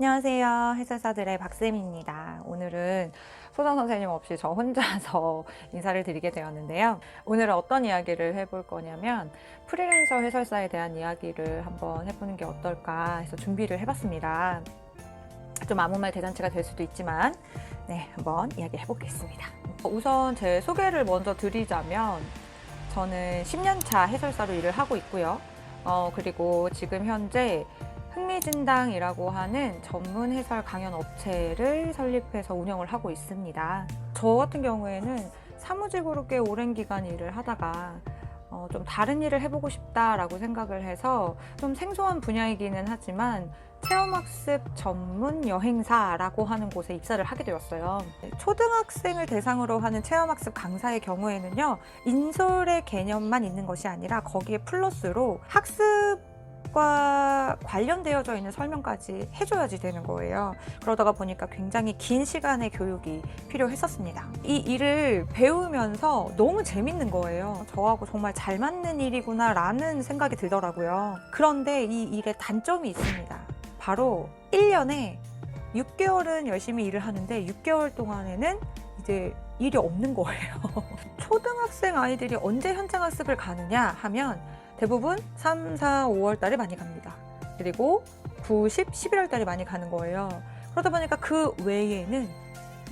안녕하세요. 해설사들의 박쌤입니다. 오늘은 소장 선생님 없이 저 혼자서 인사를 드리게 되었는데요. 오늘은 어떤 이야기를 해볼 거냐면 프리랜서 해설사에 대한 이야기를 한번 해보는 게 어떨까 해서 준비를 해봤습니다. 좀 아무 말 대잔치가 될 수도 있지만 네, 한번 이야기 해보겠습니다. 우선 제 소개를 먼저 드리자면 저는 10년차 해설사로 일을 하고 있고요. 어, 그리고 지금 현재 흥미진당이라고 하는 전문 해설 강연 업체를 설립해서 운영을 하고 있습니다. 저 같은 경우에는 사무직으로 꽤 오랜 기간 일을 하다가 어, 좀 다른 일을 해보고 싶다라고 생각을 해서 좀 생소한 분야이기는 하지만 체험학습 전문 여행사라고 하는 곳에 입사를 하게 되었어요. 초등학생을 대상으로 하는 체험학습 강사의 경우에는요, 인솔의 개념만 있는 것이 아니라 거기에 플러스로 학습 과 관련되어져 있는 설명까지 해줘야지 되는 거예요. 그러다가 보니까 굉장히 긴 시간의 교육이 필요했었습니다. 이 일을 배우면서 너무 재밌는 거예요. 저하고 정말 잘 맞는 일이구나라는 생각이 들더라고요. 그런데 이 일에 단점이 있습니다. 바로 1년에 6개월은 열심히 일을 하는데 6개월 동안에는 이제 일이 없는 거예요. 초등학생 아이들이 언제 현장 학습을 가느냐 하면 대부분 3, 4, 5월 달에 많이 갑니다. 그리고 9, 10, 11월 달에 많이 가는 거예요. 그러다 보니까 그 외에는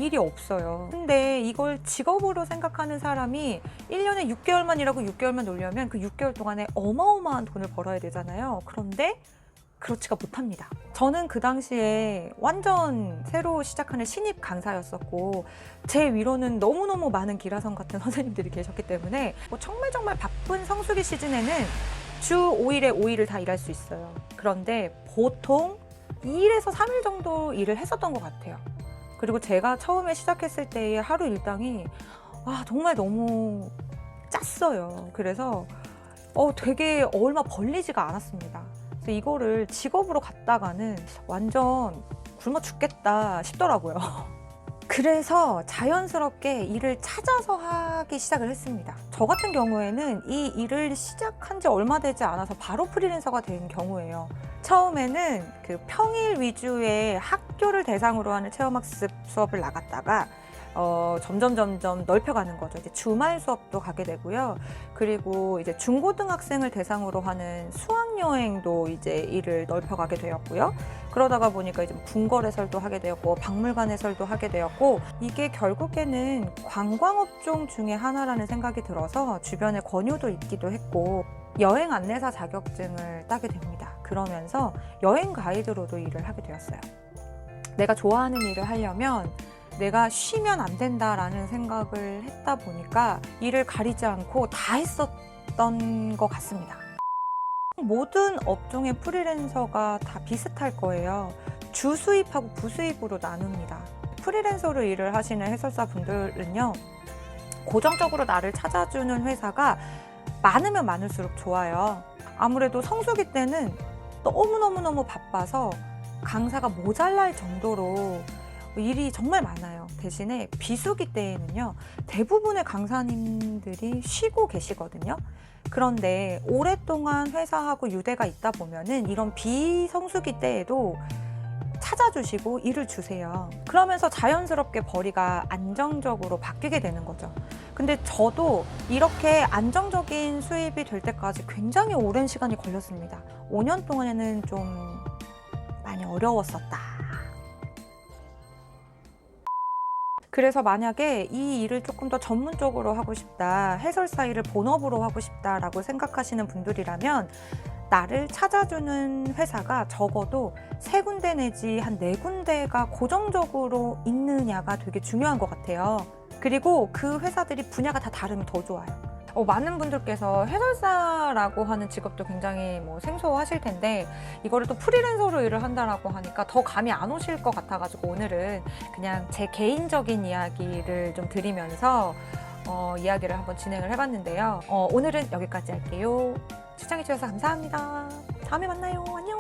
일이 없어요. 근데 이걸 직업으로 생각하는 사람이 1년에 6개월만 일하고 6개월만 놀려면 그 6개월 동안에 어마어마한 돈을 벌어야 되잖아요. 그런데 그렇지가 못합니다. 저는 그 당시에 완전 새로 시작하는 신입 강사였었고 제 위로는 너무너무 많은 기라성 같은 선생님들이 계셨기 때문에 뭐 정말 정말 바쁜 성수기 시즌에는 주 5일에 5일을 다 일할 수 있어요. 그런데 보통 2일에서 3일 정도 일을 했었던 것 같아요. 그리고 제가 처음에 시작했을 때의 하루 일당이 와 정말 너무 짰어요. 그래서 어, 되게 얼마 벌리지가 않았습니다. 그래서 이거를 직업으로 갖다가는 완전 굶어 죽겠다 싶더라고요. 그래서 자연스럽게 일을 찾아서 하기 시작을 했습니다. 저 같은 경우에는 이 일을 시작한 지 얼마 되지 않아서 바로 프리랜서가 된 경우예요. 처음에는 그 평일 위주의 학교를 대상으로 하는 체험학습 수업을 나갔다가 어, 점점 점점 넓혀가는 거죠. 이제 주말 수업도 가게 되고요. 그리고 이제 중고등학생을 대상으로 하는 수학 여행도 이제 일을 넓혀가게 되었고요. 그러다가 보니까 이제 궁궐 해설도 하게 되었고 박물관 해설도 하게 되었고 이게 결국에는 관광업종 중에 하나라는 생각이 들어서 주변에 권유도 있기도 했고 여행 안내사 자격증을 따게 됩니다. 그러면서 여행 가이드로도 일을 하게 되었어요. 내가 좋아하는 일을 하려면 내가 쉬면 안 된다라는 생각을 했다 보니까 일을 가리지 않고 다 했었던 것 같습니다. 모든 업종의 프리랜서가 다 비슷할 거예요. 주 수입하고 부수입으로 나눕니다. 프리랜서로 일을 하시는 해설사 분들은요, 고정적으로 나를 찾아주는 회사가 많으면 많을수록 좋아요. 아무래도 성수기 때는 너무너무너무 바빠서 강사가 모자랄 정도로 일이 정말 많아요. 대신에 비수기 때에는요, 대부분의 강사님들이 쉬고 계시거든요. 그런데 오랫동안 회사하고 유대가 있다 보면은 이런 비성수기 때에도 찾아주시고 일을 주세요. 그러면서 자연스럽게 벌이가 안정적으로 바뀌게 되는 거죠. 근데 저도 이렇게 안정적인 수입이 될 때까지 굉장히 오랜 시간이 걸렸습니다. 5년 동안에는 좀 많이 어려웠었다. 그래서 만약에 이 일을 조금 더 전문적으로 하고 싶다, 해설사 일을 본업으로 하고 싶다라고 생각하시는 분들이라면 나를 찾아주는 회사가 적어도 세 군데 내지 한 네 군데가 고정적으로 있느냐가 되게 중요한 것 같아요. 그리고 그 회사들이 분야가 다 다르면 더 좋아요. 어, 많은 분들께서 해설사라고 하는 직업도 굉장히 뭐 생소하실 텐데 이거를 또 프리랜서로 일을 한다라고 하니까 더 감이 안 오실 것 같아가지고 오늘은 그냥 제 개인적인 이야기를 좀 드리면서 어, 이야기를 한번 진행을 해봤는데요. 어, 오늘은 여기까지 할게요. 시청해주셔서 감사합니다. 다음에 만나요. 안녕.